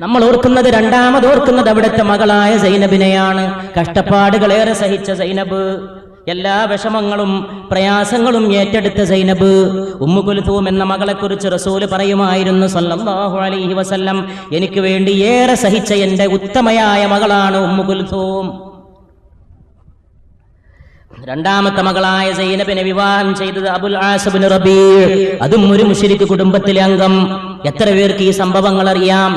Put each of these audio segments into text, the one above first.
നമ്മൾ ഓർക്കുന്നത് രണ്ടാമത് ഓർക്കുന്നത് അവിടുത്തെ മകളായ സൈനബിനെയാണ്. കഷ്ടപ്പാടുകളേറെ സഹിച്ച സൈനബ്. എല്ലാ വിഷമങ്ങളും പ്രയാസങ്ങളും ഏറ്റെടുത്ത സൈനബ്. ഉമ്മുകുൽത്തൂം എന്ന മകളെക്കുറിച്ച് റസൂൽ പറയുമായിരുന്നു സല്ലല്ലാഹു അലൈഹി വസല്ലം എനിക്ക് വേണ്ടി ഏറെ സഹിച്ച എന്റെ ഉത്തമയായ മകളാണ് ഉമ്മുകുൽത്തൂം രണ്ടാമത്തെ മകളായ സൈനബിനെ വിവാഹം ചെയ്തത് അബുൽ ആസബിൻ റബീ. അതും ഒരു മുഷിരിക്ക് കുടുംബത്തിലെ അംഗം. എത്ര പേർക്ക് ഈ സംഭവങ്ങൾ അറിയാം?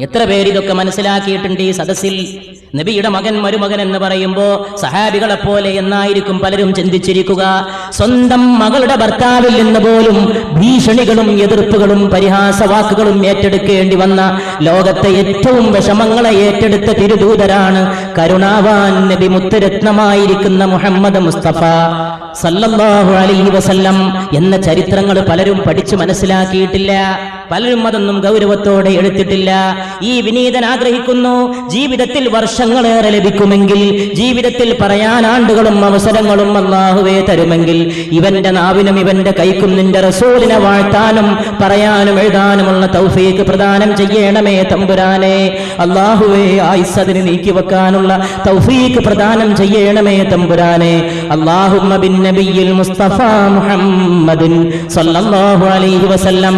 എത്ര പേര് ഇതൊക്കെ മനസ്സിലാക്കിയിട്ടുണ്ട് ഈ സദസ്സിൽ? നബിയുടെ മകൻ മരുമകൻ എന്ന് പറയുമ്പോ സഹാബികളെ പോലെ എന്നായിരിക്കും പലരും ചിന്തിച്ചിരിക്കുക. സ്വന്തം മകളുടെ ഭർത്താവിൽ നിന്ന് പോലും ഭീഷണികളും എതിർപ്പുകളും പരിഹാസവാക്കുകളും ഏറ്റെടുക്കേണ്ടി വന്ന ലോകത്തെ ഏറ്റവും വിഷമങ്ങളെ ഏറ്റെടുത്ത തിരുദൂതരാണ് കരുണാവാൻ നബി മുത്തുരത്നമായിരിക്കുന്ന മുഹമ്മദ് മുസ്തഫ സല്ലല്ലാഹു അലൈഹി വസല്ലം എന്ന ചരിത്രങ്ങൾ പലരും പഠിച്ചു മനസ്സിലാക്കിയിട്ടില്ല. പലരും അതൊന്നും ഗൗരവത്തോടെ എടുത്തിട്ടില്ല. ഈ വിനീതൻ ആഗ്രഹിക്കുന്നു ജീവിതത്തിൽ വർഷങ്ങളേറെ ലഭിക്കുമെങ്കിൽ ജീവിതത്തിൽ പറയാൻ ആണ്ടുകളും അവസരങ്ങളും അള്ളാഹുവേ തരുമെങ്കിൽ ഇവന്റെ നാവിനും ഇവന്റെ കൈക്കും നിന്റെ റസൂലിനെ വാഴ്ത്താനും പറയാനും എഴുതാനുമുള്ള തൗഫീക്ക് പ്രദാനം ചെയ്യണമേ തമ്പുരാനെ. അള്ളാഹുവേ ആയിസതിന് നീക്കി വെക്കാനുള്ള തൗഫീക്ക് പ്രദാനം ചെയ്യണമേ തമ്പുരാനെ. അള്ളാഹുമ്മ ബിൻ നബിയിൽ മുസ്തഫ മുഹമ്മദിൻ സല്ലല്ലാഹു അലൈഹി വസല്ലം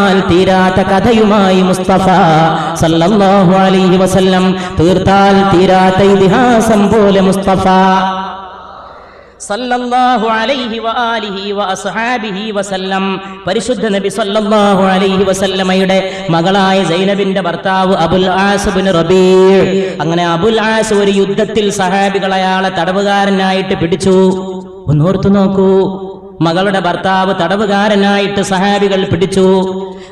പറഞ്ഞാൽ തീരാത്ത കഥയുമായി മുസ്തഫ സല്ലല്ലാഹു അലൈഹി വസല്ലം തീർത്താൽ തീരാത്ത ഇതിഹാസം പോലെ മുസ്തഫ സല്ലല്ലാഹു അലൈഹി വആലിഹി വഅസ്ഹാബിഹി വസല്ലം. പരിശുദ്ധ നബി സല്ലല്ലാഹു അലൈഹി വസല്ലമയുടെ മകളായ സൈനബിന്റെ ഭർത്താവ് അബുൽ ആസ് ബിൻ റബീ. അങ്ങനെ അബുൽ ആസ് ഒരു യുദ്ധത്തിൽ സഹാബികൾ അയാളെ തടവുകാരനായിട്ട് പിടിച്ചു. ഒന്നോർത്തു നോക്കൂ. മകളുടെ ഭർത്താവ് തടവുകാരനായിട്ട് സഹാബികൾ പിടിച്ചു.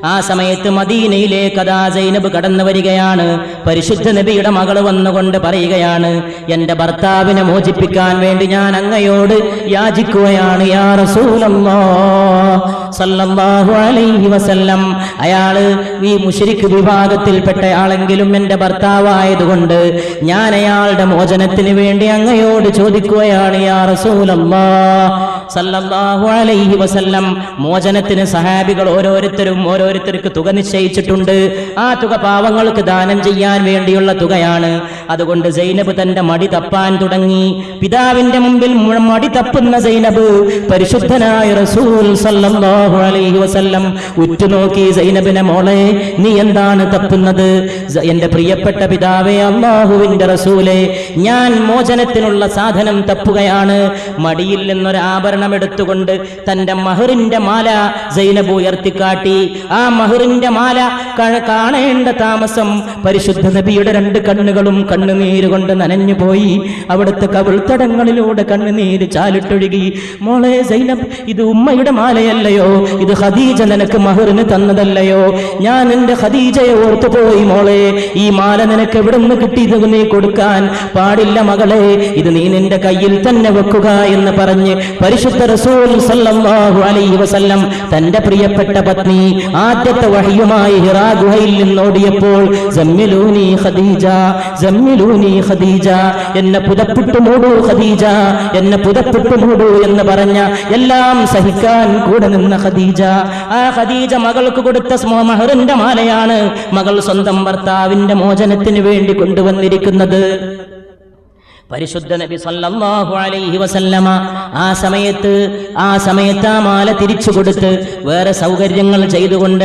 ആ സമയത്ത് മദീനയിലേക്ക് അതാ സൈനബ് കടന്നു വരികയാണ്. പരിശുദ്ധ നബിയുടെ മകൾ വന്നുകൊണ്ട് പറയുകയാണ് എന്റെ ഭർത്താവിനെ മോചിപ്പിക്കാൻ വേണ്ടി ഞാൻ അങ്ങയോട് യാചിക്കുകയാണ് യാ സല്ലല്ലാഹു അലൈഹി വസല്ലം. അയാൾ ഈ മുഷരിക്ക് വിഭാഗത്തിൽപ്പെട്ട ആളെങ്കിലും എന്റെ ഭർത്താവായതുകൊണ്ട് ഞാൻ അയാളുടെ മോചനത്തിന് വേണ്ടി അങ്ങയോട് ചോദിക്കുകയാണ് യാ റസൂലല്ലാഹ് സല്ലല്ലാഹു അലൈഹി വസല്ലം. മോചനത്തിന് സഹാബികൾ ഓരോരുത്തരും ഓരോരുത്തർക്ക് തുക നിശ്ചയിച്ചിട്ടുണ്ട്. ആ തുക പാവങ്ങൾക്ക് ദാനം ചെയ്യാൻ വേണ്ടിയുള്ള തുകയാണ്. അതുകൊണ്ട് സൈനബ് തന്റെ മടി തപ്പാൻ തുടങ്ങി. പിതാവിന്റെ മുമ്പിൽ മടി തപ്പുന്ന സൈനബ് പരിശുദ്ധനായ റസൂൽ സല്ലല്ലാഹു അലൈഹി വസല്ലം ഉറ്റുനോക്കി സൈനബിനെ മോളെ നീ എന്താണ് തപ്പുന്നത്? എന്റെ പ്രിയപ്പെട്ട പിതാവേ അള്ളാഹുവിന്റെ റസൂലെ ഞാൻ മോചനത്തിനുള്ള സാധനം തപ്പുകയാണ്. മടിയിൽ നിന്നൊരു ആഭരണം എടുത്തുകൊണ്ട് തന്റെ മഹറിന്റെ മാല സൈനബ് ഉയർത്തിക്കാട്ടി. ആ മഹറിന്റെ മാല കാണേണ്ട താമസം പരിശുദ്ധ നബിയുടെ രണ്ട് കണ്ണുകളും കണ്ണുനീര് കൊണ്ട് നനഞ്ഞു പോയി. അവിടുത്തെ കവിൾത്തടങ്ങളിലൂടെ കണ്ണുനീര് ചാലിട്ടൊഴുകി. മോളെ സൈനബ് ഇത് ഉമ്മയുടെ മാലയല്ലയോ? ഇത് ഖദീജ നിനക്ക് മഹറിന് തന്നതല്ലയോ? ഞാൻ എന്റെ ഖദീജയെ ഓർത്തുപോയി മോളെ. ഈ മാല നിനക്ക് എവിടെ നിന്ന് കിട്ടിയത് നീ കൊടുക്കാൻ പാടില്ല മകളെ. ഇത് നീ നിന്റെ കയ്യിൽ തന്നെ വെക്കുക എന്ന് പറഞ്ഞ് പരിശുദ്ധ റസൂൽ സല്ലല്ലാഹു അലൈഹി വസല്ലം തന്റെ പ്രിയപ്പെട്ട പത്നി ആദ്യത്തെ വഹിയുമായി ഹിറാ ഗുഹയിൽ നിന്നോടിയപ്പോൾ ജമ്മിലൂനി ഖദീജ ജമ്മിലൂനി ഖദീജ എന്നെ പുതപ്പിട്ടു മൂടൂ ഖദീജ എന്നെ പുതപ്പിട്ടു മൂടൂ എന്ന് പറഞ്ഞ എല്ലാം സഹിക്കാൻ കൂടെ നിന്ന ഖദീജ. ആ ഖദീജ മകൾക്ക് കൊടുത്ത മഹറിന്റെ മാലയാണ് മകൾ സ്വന്തം ഭർത്താവിന്റെ മോചനത്തിന് വേണ്ടി കൊണ്ടുവന്നിരിക്കുന്നത്. പരിശുദ്ധ നബി സല്ലല്ലാഹു അലൈഹി വസല്ലമ ആ സമയത്ത് ആ സമയത്ത് ആ മാല തിരിച്ചു കൊടുത്ത് വേറെ സൗകര്യങ്ങൾ ചെയ്തുകൊണ്ട്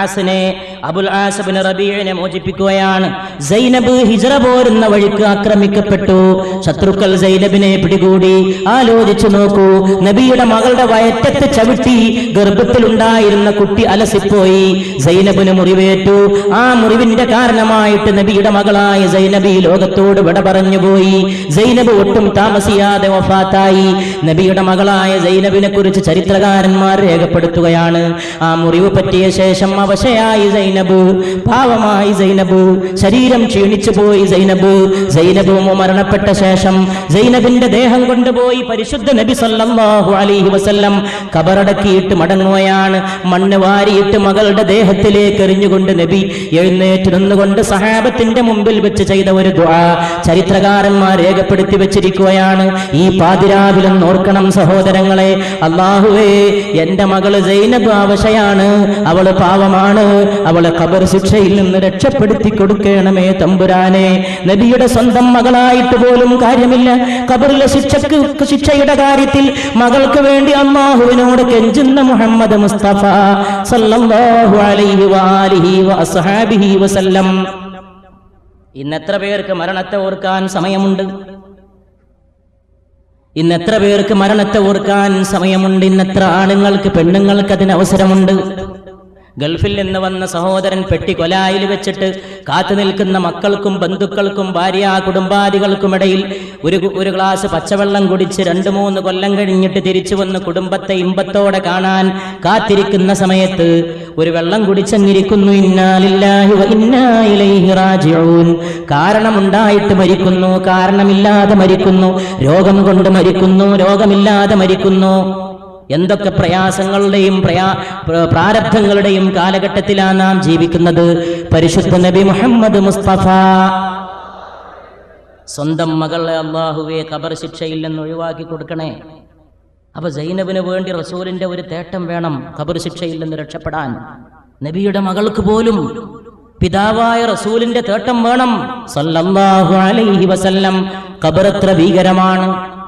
ആസിനെ അബുൽ ആസബിന് റബീഴിനെ മോചിപ്പിക്കുകയാണ്. സൈനബ് ഹിജറ പോരുന്ന വഴിക്ക് ആക്രമിക്കപ്പെട്ടു. ശത്രുക്കൾ സൈനബിനെ പിടികൂടി. ആലോചിച്ചു നോക്കൂ നബിയുടെ മകളുടെ വയറ്റത്തെ ചവിട്ടി ഗർഭത്തിലുണ്ടായിരുന്ന കുട്ടി അലസിപ്പോയി. സൈനബിന് മുറിവേറ്റു. ആ മുറിവിന്റെ കാരണമായിട്ട് നബിയുടെ മകളായ സൈനബി ലോകത്തോട് വിട പറഞ്ഞുപോയി സൈനബ് ഒട്ടും താമസിയാതെ വഫാത്തായി. നബിയുടെ മകളായ സൈനബിനെ കുറിച്ച് ചരിത്രകാരന്മാർ രേഖപ്പെടുത്തുകയാണ്. ആ മുറിവ് പറ്റിയ ശേഷം അവശയായി ജൈനബു പാവമായി ജൈനബു ശരീരം ക്ഷീണിച്ചു പോയി ജൈനബു ജൈനബു മരണപ്പെട്ട ശേഷം സൈനബിന്റെ ദേഹം കൊണ്ടുപോയി പരിശുദ്ധ നബി സല്ലാഹു അലൈഹി വസല്ലം കബറടക്കിയിട്ട് മടങ്ങുകയാണ്. മണ്ണ് വാരിയിട്ട് മകളുടെ ദേഹത്തിലേക്ക് എറിഞ്ഞുകൊണ്ട് നബി എഴുന്നേറ്റ് നിന്നുകൊണ്ട് സഹാബത്തിന്റെ മുമ്പിൽ വെച്ച് ചെയ്ത ഒരു ദുആ. ചരിത്രകാരന്മാർ മഹാന്മാർ രേഖപ്പെടുത്തി വെച്ചിരിക്കുകയാണ്. ഈ പാതിരാവിലും നോർക്കണം സഹോദരങ്ങളെ. അള്ളാഹുവേ എന്റെ മകൾ സൈനബ് അവശയാണ് അവൾ പാവമാണ്. അവളെ ഖബർ ശിക്ഷയിൽ നിന്ന് രക്ഷപ്പെടുത്തി കൊടുക്കണമേ തമ്പുരാനെ. നബിയുടെ സ്വന്തം മകളായിട്ട് പോലും കാര്യമില്ല. ഖബറിലെ ശിക്ഷക്ക് ശിക്ഷയുടെ കാര്യത്തിൽ മകൾക്ക് വേണ്ടി അള്ളാഹുവിനോട് കെഞ്ചുന്ന മുഹമ്മദ് മുസ്തഫ സല്ലല്ലാഹു അലൈഹി വാലിഹി വഅസ്ഹാബിഹി വസല്ലം. ഇന്ന് എത്ര പേർക്ക് മരണത്തെ ഓർക്കാൻ സമയമുണ്ട്? ഇന്ന് എത്ര പേർക്ക് മരണത്തെ ഓർക്കാൻ സമയമുണ്ട്? ഇന്നെത്ര ആണുങ്ങൾക്ക് പെണ്ണുങ്ങൾക്ക് അതിന് അവസരമുണ്ട് ഗൾഫിൽ നിന്ന് വന്ന സഹോദരൻ പെട്ടി കൊലായിൽ വെച്ചിട്ട് കാത്തു നിൽക്കുന്ന മക്കൾക്കും ബന്ധുക്കൾക്കും ഭാര്യ കുടുംബാദികൾക്കുമിടയിൽ ഒരു ഒരു ഗ്ലാസ് പച്ചവെള്ളം കുടിച്ച് രണ്ട് മൂന്ന് കൊല്ലം കഴിഞ്ഞിട്ട് തിരിച്ചു വന്ന് കുടുംബത്തെ ഇമ്പത്തോടെ കാണാൻ കാത്തിരിക്കുന്ന സമയത്ത് ഒരു വെള്ളം കുടിച്ചങ്ങിരിക്കുന്നു. ഇന്നാലില്ലാഹി വ ഇന്നാ ഇലൈഹി റാജിഊൻ. കാരണമുണ്ടായിട്ട് മരിക്കുന്നു കാരണമില്ലാതെ മരിക്കുന്നു രോഗം കൊണ്ട് മരിക്കുന്നു രോഗമില്ലാതെ മരിക്കുന്നു. എന്തൊക്കെ പ്രയാസങ്ങളുടെയും പ്രയാ പ്രാരബ്ധങ്ങളുടെയും കാലഘട്ടത്തിലാണ് നാം ജീവിക്കുന്നത്? പരിശുദ്ധ നബി മുഹമ്മദ് മുസ്തഫ. സ്വന്തം മകളെ അള്ളാഹുവെ കബർ ശിക്ഷയിൽ നിന്ന് ഒഴിവാക്കി കൊടുക്കണേ. അപ്പൊ സൈനബിന് വേണ്ടി റസൂലിന്റെ ഒരു തേട്ടം വേണം കബർ ശിക്ഷയിൽ നിന്ന് രക്ഷപ്പെടാൻ. നബിയുടെ മകൾക്ക് പോലും പിതാവായ റസൂലിന്റെ തേട്ടം വേണം. സല്ലല്ലാഹു അലൈഹി വസല്ലം. കബർ എത്ര ഭീകരമാണ്.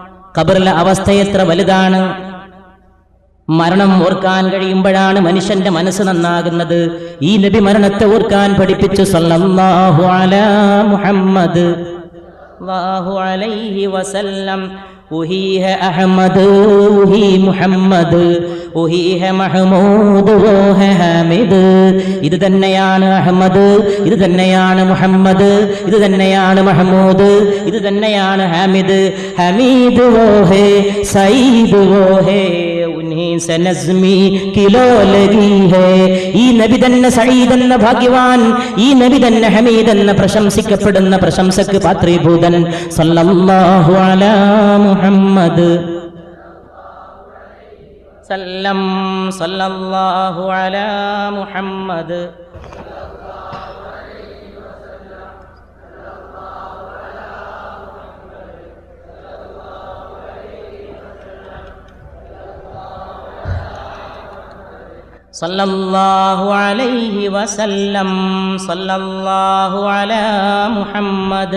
കബറിലെ അവസ്ഥ എത്ര വലുതാണ്. മരണം ഓർക്കാൻ കഴിയുമ്പോഴാണ് മനുഷ്യന്റെ മനസ്സ് നന്നാകുന്നത്. ഈ നബി മരണത്തെ ഓർക്കാൻ പഠിപ്പിച്ചു. സല്ലല്ലാഹു മുഹമ്മദ്. വാഹു അലൈഹി വസല്ലം. ഉഹീഹ അഹമ്മദ് ഉഹി മുഹമ്മദ്. ഉഹീഹ മഹമൂദ് ഓഹ ഹമിദ്. ഇത് തന്നെയാണ് അഹമ്മദ് ഇത് തന്നെയാണ് മുഹമ്മദ്. ഇത് തന്നെയാണ് മഹമൂദ് ഇത് തന്നെയാണ് ഹമിദ്. ഹമീദ് ഓഹേ സയ്യിദ് ഓഹേ. ഈ നബി തന്നെ സഈദ് എന്ന ഭാഗ്യവാൻ ഈ നബി തന്നെ ഹമീദ് എന്ന പ്രശംസിക്കപ്പെടുന്ന പ്രശംസക്ക് പാത്രീഭൂതൻ. സല്ലല്ലാഹു അലാ മുഹമ്മദ്. സല്ലം സല്ലല്ലാഹു അലാ മുഹമ്മദ്. صلى الله عليه وسلم صلى الله على محمد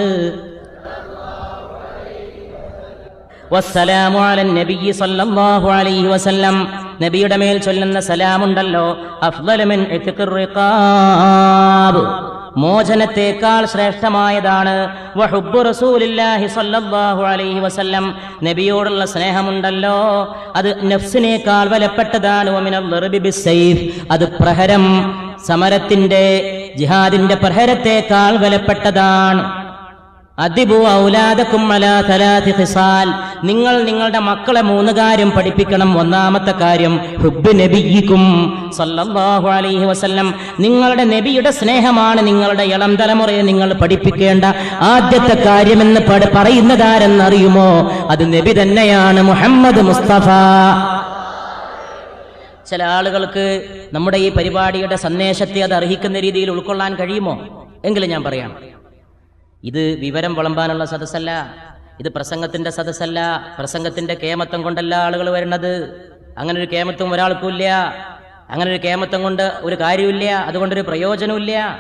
والسلام على النبي صلى الله عليه وسلم നബിയുടെ മേൽ ചൊല്ലുന്ന സലാമുണ്ടല്ലോ അഫ്ദലു മിൻ ഇത്ഖിർ റിഖാബ് മോചനത്തേക്കാൾ ശ്രേഷ്ഠമായതാണ്. അലൈഹി വസല്ലം. നബിയോടുള്ള സ്നേഹമുണ്ടല്ലോ. അത് നഫ്സിനേക്കാൾ വിലപ്പെട്ടതാണ്. അത് പ്രഹരം സമരത്തിന്റെ ജിഹാദിന്റെ പ്രഹരത്തേക്കാൾ വിലപ്പെട്ടതാണ്. അദിബു ഔലാദക്കും അലാ തലാതി ഖിസാൽ. നിങ്ങൾ നിങ്ങളുടെ മക്കളെ മൂന്ന് കാര്യം പഠിപ്പിക്കണം. ഒന്നാമത്തെ കാര്യം ഹുബ് നബിയിക്കും സല്ലല്ലാഹു അലൈഹി വസല്ലം. നിങ്ങളുടെ നബിയുടെ സ്നേഹമാണ് നിങ്ങളുടെ ഇളം തലമുറയെ നിങ്ങൾ പഠിപ്പിക്കേണ്ട. ആദ്യത്തെ കാര്യമെന്ന് പറയുന്നതാരെന്നറിയുമോ? അത് നബി തന്നെയാണ് മുഹമ്മദ് മുസ്തഫ. ചില ആളുകൾക്ക് നമ്മുടെ ഈ പരിപാടിയുടെ സന്ദേശത്തെ അത് അർഹിക്കുന്ന രീതിയിൽ ഉൾക്കൊള്ളാൻ കഴിയുമോ? എങ്കിലും ഞാൻ പറയാം. ഇത് വിവരം വിളമ്പാനുള്ള സദസ്സല്ല. ഇത് പ്രസംഗത്തിന്റെ സദസ്സല്ല. പ്രസംഗത്തിന്റെ കേമത്വം കൊണ്ടല്ല ആളുകൾ വരുന്നത്. അങ്ങനെ ഒരു കേമത്വം ഒരാൾക്കും ഇല്ല അങ്ങനെ ഒരു കേമത്വം കൊണ്ട് ഒരു കാര്യമില്ല അതുകൊണ്ടൊരു പ്രയോജനമില്ല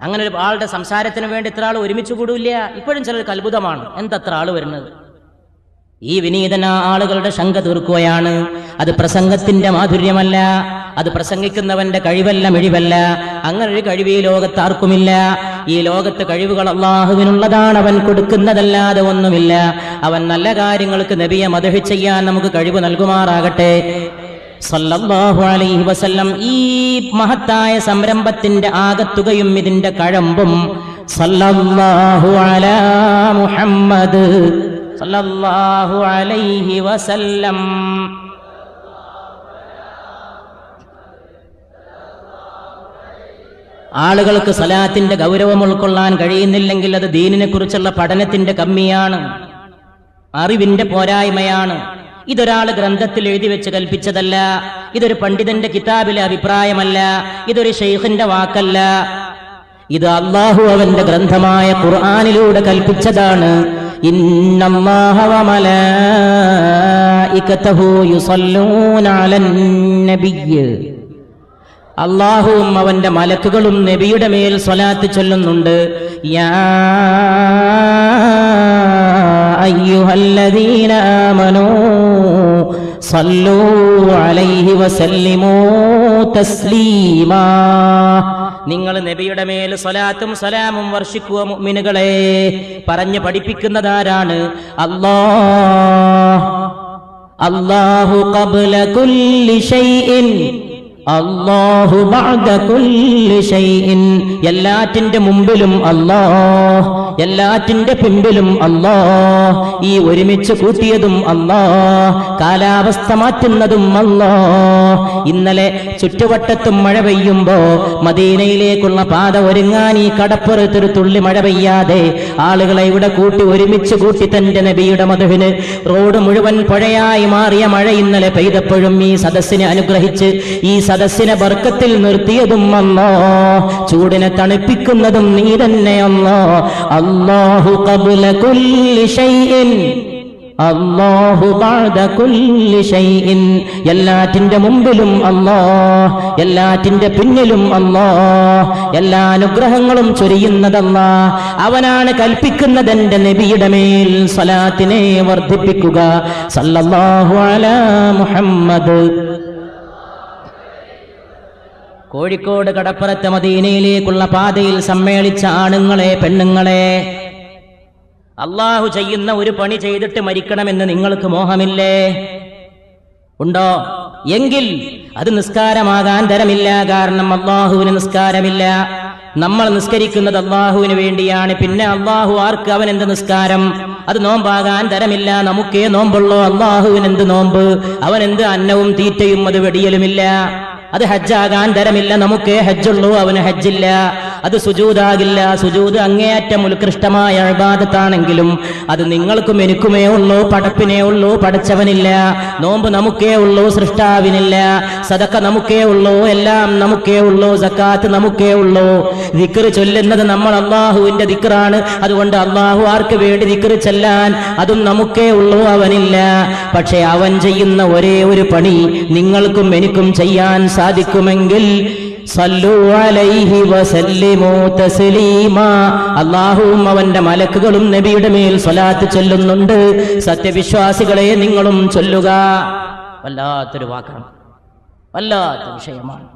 അങ്ങനെ ഒരു ആളുടെ സംസാരത്തിന് വേണ്ടി ഇത്ര ആൾ ഒരുമിച്ച് കൂടില്ല ഇപ്പോഴും ചിലർക്ക് അത്ഭുതമാണ്. എന്തത്ര ആൾ വരുന്നത്? ഈ വിനീതന ആളുകളുടെ ശങ്ക തീർക്കുകയാണ്. അത് പ്രസംഗത്തിന്റെ മാധുര്യമല്ല. അത് പ്രസംഗിക്കുന്നവന്റെ കഴിവല്ല മിഴിവല്ല. അങ്ങനെ ഒരു കഴിവ് ഈ ലോകത്ത് ആർക്കുമില്ല. ഈ ലോകത്ത് കഴിവുകൾ അള്ളാഹുവിനുള്ളതാണ് അവൻ കൊടുക്കുന്നതല്ലാതെ ഒന്നുമില്ല. അവൻ നല്ല കാര്യങ്ങൾക്ക് നബിയെ മതഹി ചെയ്യാൻ നമുക്ക് കഴിവ് നൽകുമാറാകട്ടെ. സല്ലല്ലാഹു അലൈഹി വസല്ലം ഈ മഹത്തായ സംരംഭത്തിന്റെ ആകത്തുകയും ഇതിന്റെ കഴമ്പും സല്ലല്ലാഹു അലാ മുഹമ്മദ് സല്ലല്ലാഹു അലൈഹി വസല്ലം ആളുകൾക്ക് സലാത്തിന്റെ ഗൗരവം ഉൾക്കൊള്ളാൻ കഴിയുന്നില്ലെങ്കിൽ അത് ദീനിനെ കുറിച്ചുള്ള പഠനത്തിന്റെ കമ്മിയാണ്. അറിവിന്റെ പോരായ്മയാണ്. ഇതൊരാൾ ഗ്രന്ഥത്തിൽ എഴുതി വെച്ച് കൽപ്പിച്ചതല്ല. ഇതൊരു പണ്ഡിതന്റെ കിതാബിലെ അഭിപ്രായമല്ല. ഇതൊരു ഷെയ്ഖിന്റെ വാക്കല്ല. ഇത് അള്ളാഹു അവന്റെ ഗ്രന്ഥമായ ഖുർആാനിലൂടെ കൽപ്പിച്ചതാണ്. ഇന്നല്ലാഹ അള്ളാഹുവും അവന്റെ മലക്കുകളും നബിയുടെ മേൽ സ്വലാത്ത് ചൊല്ലുന്നുണ്ട്. നിങ്ങൾ നബിയുടെ മേൽ സ്വലാത്തും സലാമും വർഷിക്കുക മുഅ്മിനുകളെ പറഞ്ഞു പഠിപ്പിക്കുന്നതാരാണ്? അല്ലാ അല്ലാഹു ഖബ്ല കുല്ലി ഷൈഇൻ. എല്ലാറ്റിന്റെ മുമ്പിലും അല്ലാഹ് എല്ലാറ്റിന്റെ പിമ്പിലും അല്ലാഹ് ഈ ഒരുമിച്ച് കൂട്ടിയതും അല്ലാഹ് കാലാവസ്ഥ മാറ്റുന്നതും അല്ലാഹ് ഇന്നലെ ചുറ്റുവട്ടത്തും മഴ പെയ്യുമ്പോ മദീനയിലേക്കുള്ള പാത ഒരുങ്ങാൻ ഈ കടപ്പുറത്തൊരു തുള്ളി മഴ പെയ്യാതെ ആളുകളെ ഇവിടെ കൂട്ടി ഒരുമിച്ച് കൂട്ടി തന്റെ നബിയുടെ മധുവിന് റോഡ് മുഴുവൻ പുഴയായി മാറിയ മഴ ഇന്നലെ പെയ്തപ്പോഴും ഈ സദസ്സിനെ അനുഗ്രഹിച്ച് ഈ സദസ്സിനെ ബർക്കത്തിൽ നിർത്തിയതും അന്നോ ചൂടിനെ തണുപ്പിക്കുന്നതും നീ തന്നെ അന്നോ അല്ലാഹു കബുല കുല്ലി എല്ലാറ്റിന്റെ മുമ്പിലും അല്ലാഹ് എല്ലാറ്റിന്റെ പിന്നിലും അല്ലാഹ് എല്ലാ അനുഗ്രഹങ്ങളും ചൊരിയുന്നതല്ല. അവനാണ് കൽപ്പിക്കുന്നത് എന്റെ നബിയുടെ മേൽ. സ്വലാത്തിനെ വർദ്ധിപ്പിക്കുക. സല്ലല്ലാഹു അലാ മുഹമ്മദ്. കോഴിക്കോട് കടപ്പുറത്തെ മദീനയിലേക്കുള്ള പാതയിൽ സമ്മേളിച്ച ആണുങ്ങളെ പെണ്ണുങ്ങളെ അള്ളാഹു ചെയ്യുന്ന ഒരു പണി ചെയ്തിട്ട് മരിക്കണമെന്ന് നിങ്ങൾക്ക് മോഹമില്ലേ? ഉണ്ടോ? എങ്കിൽ അത് നിസ്കാരമാകാൻ തരമില്ല. കാരണം അള്ളാഹുവിന് നിസ്കാരമില്ല. നമ്മൾ നിസ്കരിക്കുന്നത് അള്ളാഹുവിന് വേണ്ടിയാണ്. പിന്നെ അള്ളാഹു ആർക്ക് അവൻ എന്ത് നിസ്കാരം? അത് നോമ്പാകാൻ തരമില്ല. നമുക്കേ നോമ്പുള്ളൂ. അള്ളാഹുവിന് എന്ത് നോമ്പ്? അവൻ എന്ത് അന്നവും തീറ്റയും അത് വെടിയലുമില്ല. അത് ഹജ്ജാകാൻ തരമില്ല. നമുക്കേ ഹജ്ജുള്ളൂ. അവന് ഹജ്ജില്ല. അത് സുജൂതാകില്ല. സുജൂത് അങ്ങേയറ്റം ഉത്കൃഷ്ടമായ അഴബാദത്താണെങ്കിലും അത് നിങ്ങൾക്കും എനിക്കുമേ ഉള്ളൂ പടപ്പിനേ ഉള്ളൂ പടച്ചവനില്ല നോമ്പ് നമുക്കേ ഉള്ളൂ സൃഷ്ടാവിനില്ല. സദക്ക നമുക്കേ ഉള്ളൂ എല്ലാം നമുക്കേ ഉള്ളൂ സക്കാത്ത് നമുക്കേ ഉള്ളൂ. ദിക്കർ ചൊല്ലുന്നത് നമ്മൾ അള്ളാഹുവിന്റെ ദിക്കറാണ് അതുകൊണ്ട് അള്ളാഹു ആർക്ക് വേണ്ടി ദിക്കർ ചെല്ലാൻ അതും നമുക്കേ ഉള്ളൂ അവനില്ല. പക്ഷെ അവൻ ചെയ്യുന്ന ഒരേ ഒരു പണി നിങ്ങൾക്കും എനിക്കും ചെയ്യാൻ സാധിക്കുമെങ്കിൽ അല്ലാഹുവും അവന്റെ മലക്കുകളും നബിയുടെ മേൽ സ്വലാത്ത് ചൊല്ലുന്നുണ്ട്. സത്യവിശ്വാസികളെ നിങ്ങളും ചൊല്ലുക. വല്ലാത്തൊരു വാക്കാണ്. വല്ലാത്ത വിഷയമാണ്.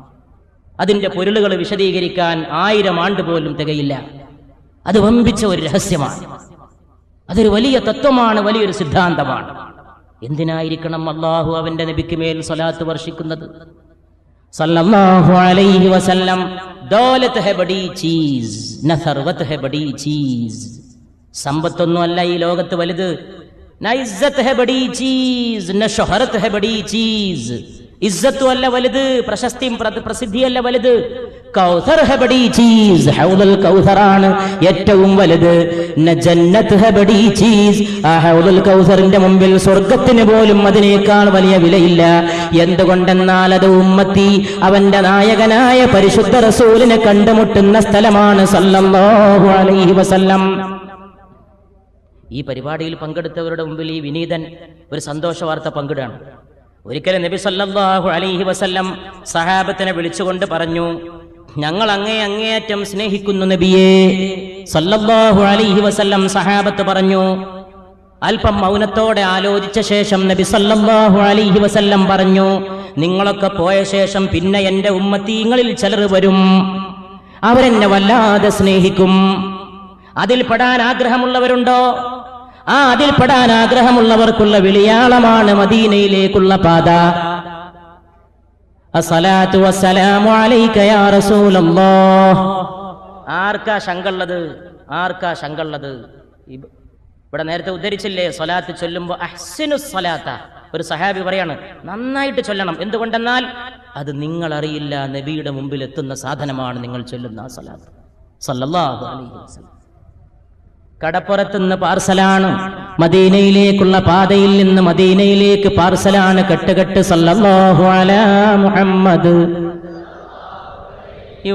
അതിന്റെ പൊരുളുകൾ വിശദീകരിക്കാൻ ആയിരം ആണ്ട് പോലും തികയില്ല. അത് വമ്പിച്ച ഒരു രഹസ്യമാണ്. അതൊരു വലിയ തത്വമാണ് വലിയൊരു സിദ്ധാന്തമാണ്. എന്തിനായിരിക്കണം അള്ളാഹു അവന്റെ നബിക്ക് മേൽ സ്വലാത്ത് വർഷിക്കുന്നത്? സല്ലല്ലാഹു അലൈഹി വസല്ലം. ദൗലത്ത് ഹെ ബഡി ചീസ് ന സർവത്ത് ഹെ ബഡി ചീസ്. സമ്പത്തൊന്നും അല്ല ഈ ലോകത്ത് വലുത്. ഇസ്സത്ത് അല്ല വലുത് പ്രശസ്തിയും പ്ര- പ്രസിദ്ധിയല്ല വലുത്. കൗസർ ഹെ ബഡി ചീസ് ഹൗദുൽ കൗസറാണ് ഏറ്റവും വലുത്. ജന്നത്ത് ഹെ ബഡി ചീസ്. ആ ഹൗദുൽ കൗസറിന്റെ മുമ്പിൽ സ്വർഗത്തിന് പോലും അതിനേക്കാൾ വലിയ വിലയില്ല. എന്തുകൊണ്ടെന്നാൽ അത് ഉമ്മത്തി അവന്റെ നായകനായ പരിശുദ്ധ റസൂലിനെ കണ്ടുമുട്ടുന്ന സ്ഥലമാണ് സല്ലല്ലാഹു അലൈഹി വസല്ലം. ഈ പരിപാടിയിൽ പങ്കെടുത്തവരുടെ മുമ്പിൽ ഈ വിനീതൻ ഒരു സന്തോഷ വാർത്ത പങ്കിടാണ് ഒരിക്കലും നബി സല്ലല്ലാഹു അലൈഹി വസല്ലം സഹാബത്തിനെ വിളിച്ചുകൊണ്ട് പറഞ്ഞു ഞങ്ങൾ അങ്ങേ അങ്ങേയറ്റം സ്നേഹിക്കുന്നു നബിയേ. സല്ലല്ലാഹു അലൈഹി വസല്ലം സഹാബത്ത് പറഞ്ഞു അല്പം മൗനത്തോടെ ആലോചിച്ച ശേഷം നബി സല്ലല്ലാഹു അലൈഹി വസല്ലം പറഞ്ഞു നിങ്ങളൊക്കെ പോയ ശേഷം പിന്നെ എന്റെ ഉമ്മത്തീങ്ങളിൽ ചിലർ വരും. അവരെന്നെ വല്ലാതെ സ്നേഹിക്കും. അതിൽ പെടാൻ ആഗ്രഹമുള്ളവരുണ്ടോ? ആ അതിൽ പെടാൻ ആഗ്രഹമുള്ളവർക്കുള്ള വിളിയാളമാണ് മദീനയിലേക്കുള്ള പാത. അലൈക യാ റസൂലല്ലാഹ്. ആർക്കാ ശങ്കുള്ളത്? ആർക്കാ ശങ്കുള്ളത്? ഇവിടെ നേരത്തെ ഉദ്ധരിച്ചില്ലേ? സ്വലാത്ത് ചൊല്ലുമ്പോ അഹ്സിനു സ്വലാത്ത. ഒരു സഹാബി പറയാണ് നന്നായിട്ട് ചൊല്ലണം. എന്തുകൊണ്ടെന്നാൽ അത് നിങ്ങൾ അറിയില്ല നബിയുടെ മുമ്പിൽ എത്തുന്ന സാധനമാണ് നിങ്ങൾ ചൊല്ലുന്ന ആ സ്വലാത്ത്. സല്ലല്ലാഹു അലൈഹി വസല്ലം. കടപ്പുറത്തുനിന്ന് പാർസലാണ്. മദീനയിലേക്കുള്ള പാതയിൽ നിന്ന് മദീനയിലേക്ക് പാർസലാണ് കെട്ടുകെട്ട് സല്ലല്ലാഹു അലാ മുഹമ്മദ്.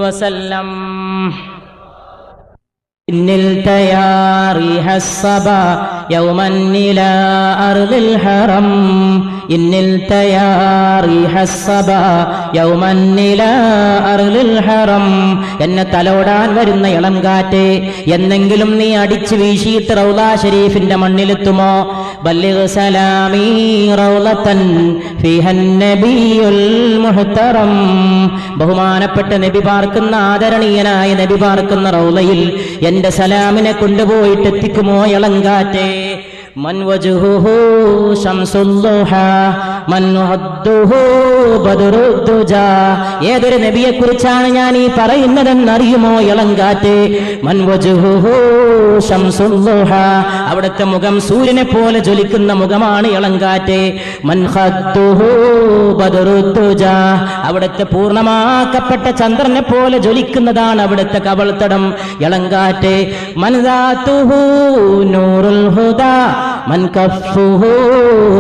വസല്ലം ഇന്നിൽ തയാറിഹ സബ യൗമൻ ഇലാ ഹറം. إن التيا ريح الصبا يوما إلى أرض الحرم എന്നെ തലോടാൻ വരുന്ന ഇളം കാറ്റ് എന്നെങ്കിലും നീ അടിച്ചു വീശിയിട്ട് റൗല ഷരീഫിന്റെ മണ്ണിലെത്തുമോ ബല്ലിഗ് സലാമീ റൗലത്തൻ ഫിഹൻ നബിയുൽ മുഹ്തറം ബഹുമാനപ്പെട്ട നബി പാർക്കുന്ന ആദരണീയനായ നബി പാർക്കുന്ന റൗലയിൽ എന്റെ സലാമിനെ കൊണ്ടുപോയിട്ട് എത്തിക്കുമോ ഇളങ്കാറ്റേ മൻ വജുഹുഹു ശംസുല്ലുഹ മൻ ഹദ്ദുഹു ബദറുദ്ദുജാ. ഏതൊരു നബിയെ കുറിച്ചാണ് ഞാൻ ഈ പറയുന്നതെന്നറിയുമോ ഇളങ്കാറ്റ്? മൻ വജുഹുഹു ശംസുല്ലുഹ അവിടുത്തെ മുഖം സൂര്യനെ പോലെ ജ്വലിക്കുന്ന മുഖമാണ് ഇളങ്കാറ്റ്. മൻ ഹദ്ദുഹു ബദറുദ്ദുജാ. അവിടുത്തെ പൂർണമാക്കപ്പെട്ട ചന്ദ്രനെ പോലെ ജ്വലിക്കുന്നതാണ് അവിടുത്തെ കവൾത്തടം ഇളങ്കാറ്റ്. മൻദാത്തുഹു നൂറുൽ ഹുദാ. മൻ കഫുഹു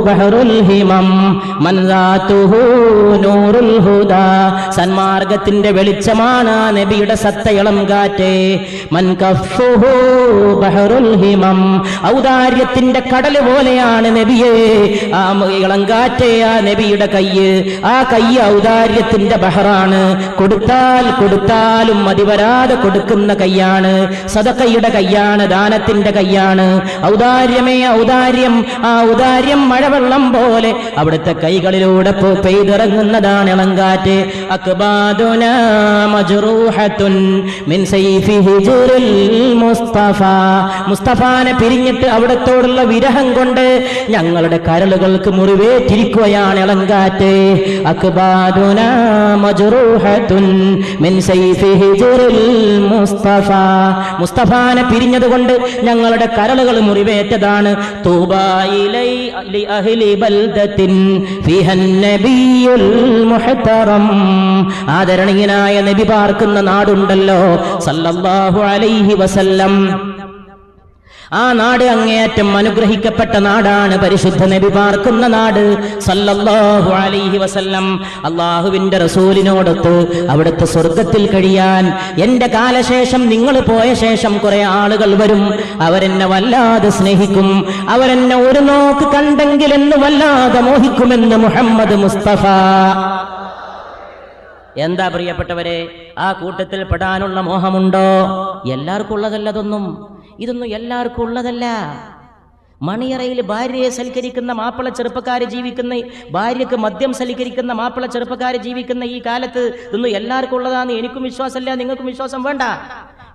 ബഹറുൽ ഹിമം മൻ ദാത്തുഹു നൂറുൽ ഹുദാ. സന്മാർഗത്തിന്റെ വെളിച്ചമാണ് നബിയുടെ സത്തയളം കാറ്റ്. മൻ കഫുഹു ബഹറുൽ ഹിമം ഔദാര്യത്തിന്റെ കടൽ പോലെയാണ് നബിയെ. ആ ഇളം കാറ്റ് ആ നബിയുടെ കയ്യ്. ആ കയ്യ് ഔദാര്യത്തിന്റെ ബഹറാണ്. കൊടുത്താൽ കൊടുത്താലും മതിവരാതെ കൊടുക്കുന്ന കയ്യാണ്. സദക്കയുടെ കയ്യാണ് ദാനത്തിന്റെ കയ്യാണ്. ഔദാര്യമേ ഔദാര്യം ആ ഔദാര്യം മഴവെള്ളം പോലെ. അവിടുത്തെ കൈകളിലൂടെ പെയ്തിറങ്ങുന്നതാണ് ഇളങ്കാറ്റ് മുസ്തഫ. മുസ്തഫാനെ പിരിഞ്ഞിട്ട് അവിടത്തോടുള്ള വിരഹം കൊണ്ട് ഞങ്ങളുടെ കരളുകൾക്ക് മുറിവേറ്റിരിക്കുകയാണ് ഇളങ്കാറ്റ് മിൻ മുസ്തഫ. മുസ്തഫാനെ പിരിഞ്ഞതുകൊണ്ട് ഞങ്ങളുടെ കരളുകൾ മുറിവേറ്റതാണ്. ആദരണീയനായ നബി പാർക്കുന്ന നാടുണ്ടല്ലോ. സല്ലല്ലാഹു അലൈഹി വസല്ലം. ആ നാട് അങ്ങേയറ്റം അനുഗ്രഹിക്കപ്പെട്ട നാടാണ് പരിശുദ്ധ നബി പാർക്കുന്ന നാട്. സല്ലല്ലാഹു അലൈഹി വസല്ലം. അള്ളാഹുവിന്റെ റസൂലിനോടൊത്ത് അവിടുത്തെ സ്വർഗത്തിൽ കഴിയാൻ എന്റെ കാലശേഷം നിങ്ങൾ പോയ ശേഷം കുറെ ആളുകൾ വരും. അവരെന്നെ വല്ലാതെ സ്നേഹിക്കും. അവരെന്നെ ഒരു നോക്ക് കണ്ടെങ്കിൽ എന്ന് വല്ലാതെ മോഹിക്കുമെന്ന് മുഹമ്മദ് മുസ്തഫ. എന്താ പ്രിയപ്പെട്ടവരെ ആ കൂട്ടത്തിൽ പെടാനുള്ള മോഹമുണ്ടോ? എല്ലാവർക്കും ഉള്ളതല്ല ഇതൊന്നും എല്ലാവർക്കും ഉള്ളതല്ല. മണിയറയിൽ ഭാര്യയെ സൽക്കരിക്കുന്ന മാപ്പിള ചെറുപ്പക്കാര് ജീവിക്കുന്ന ഭാര്യക്ക് മദ്യം സൽക്കരിക്കുന്ന മാപ്പിള ചെറുപ്പക്കാര് ജീവിക്കുന്ന ഈ കാലത്ത് ഇതൊന്നും എല്ലാവർക്കും ഉള്ളതാണ് എനിക്കും വിശ്വാസമല്ല നിങ്ങൾക്കും വിശ്വാസം വേണ്ട.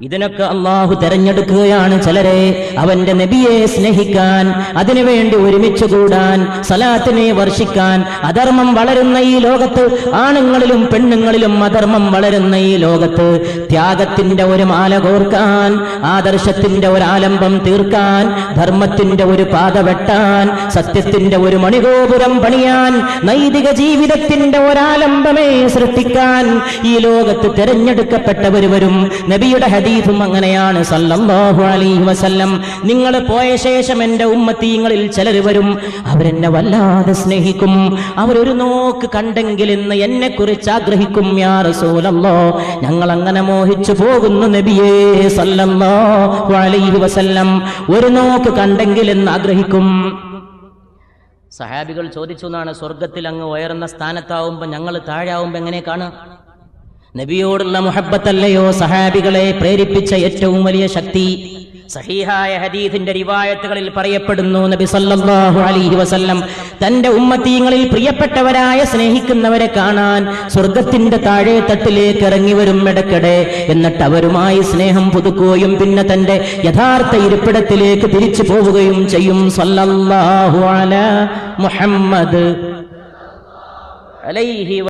ഇതിനൊക്കെ അള്ളാഹു തെരഞ്ഞെടുക്കുകയാണ് ചിലരെ. അവന്റെ നബിയെ സ്നേഹിക്കാൻ അതിനുവേണ്ടി ഒരുമിച്ച് കൂടാൻ സലാത്തിനെ വർഷിക്കാൻ അധർമ്മം വളരുന്ന ഈ ലോകത്ത് ആണുങ്ങളിലും പെണ്ണുങ്ങളിലും അധർമ്മം വളരുന്ന ഈ ലോകത്ത് ത്യാഗത്തിന്റെ ഒരു മാല കോർക്കാൻ ആദർശത്തിന്റെ ഒരു ആലംബം തീർക്കാൻ ധർമ്മത്തിന്റെ ഒരു പാത വെട്ടാൻ സത്യത്തിന്റെ ഒരു മണികോപുരം പണിയാൻ നൈതിക ജീവിതത്തിന്റെ ഒരാലംബമേ സൃഷ്ടിക്കാൻ ഈ ലോകത്ത് തെരഞ്ഞെടുക്കപ്പെട്ടവർ നബിയുടെ നബിയുടെ ഹദീഫും അങ്ങനെയാണ്. സല്ലല്ലാഹു അലൈഹി വസല്ലം. നിങ്ങൾ പോയ ശേഷം എന്റെ ഉമ്മത്തീങ്ങളിൽ ചിലർ വരും. അവരെന്നെ വല്ലാതെ സ്നേഹിക്കും. അവരൊരു നോക്ക് കണ്ടെങ്കിൽ എന്ന് എന്നെ കുറിച്ച് ആഗ്രഹിക്കും യാ റസൂലല്ലോ ഞങ്ങൾ അങ്ങനെ മോഹിച്ചു പോകുന്നു നബിയേ സല്ലല്ലാഹു അലൈഹി വസല്ലം. ഒരു നോക്ക് കണ്ടെങ്കിൽ എന്ന് ആഗ്രഹിക്കും. സഹാബികൾ ചോദിച്ചു എന്നാണ് സ്വർഗത്തിൽ അങ്ങ് ഉയർന്ന സ്ഥാനത്താവുമ്പോ ഞങ്ങൾ താഴാവുമ്പോ എങ്ങനെ കാണുക? നബിയോടുള്ള മുഹബത്തല്ലയോ സഹാബികളെ പ്രേരിപ്പിച്ച ഏറ്റവും വലിയ ശക്തി. സഹീഹായ ഹദീഫിന്റെ റിവായത്തുകളിൽ പറയപ്പെടുന്നു നബി സല്ലല്ലാഹു അലൈഹി വസല്ലം തന്റെ ഉമ്മത്തീങ്ങളിൽ പ്രിയപ്പെട്ടവരായ സ്നേഹിക്കുന്നവരെ കാണാൻ സ്വർഗത്തിന്റെ താഴെ തട്ടിലേക്ക് ഇറങ്ങി വരും ഇടയ്ക്കിടെ. എന്നിട്ട് അവരുമായി സ്നേഹം പുതുക്കുകയും പിന്നെ തന്റെ യഥാർത്ഥ ഇരിപ്പിടത്തിലേക്ക് തിരിച്ചു പോവുകയും ചെയ്യും. സല്ലല്ലാഹു അല മുഹമ്മദ് അലൈഹി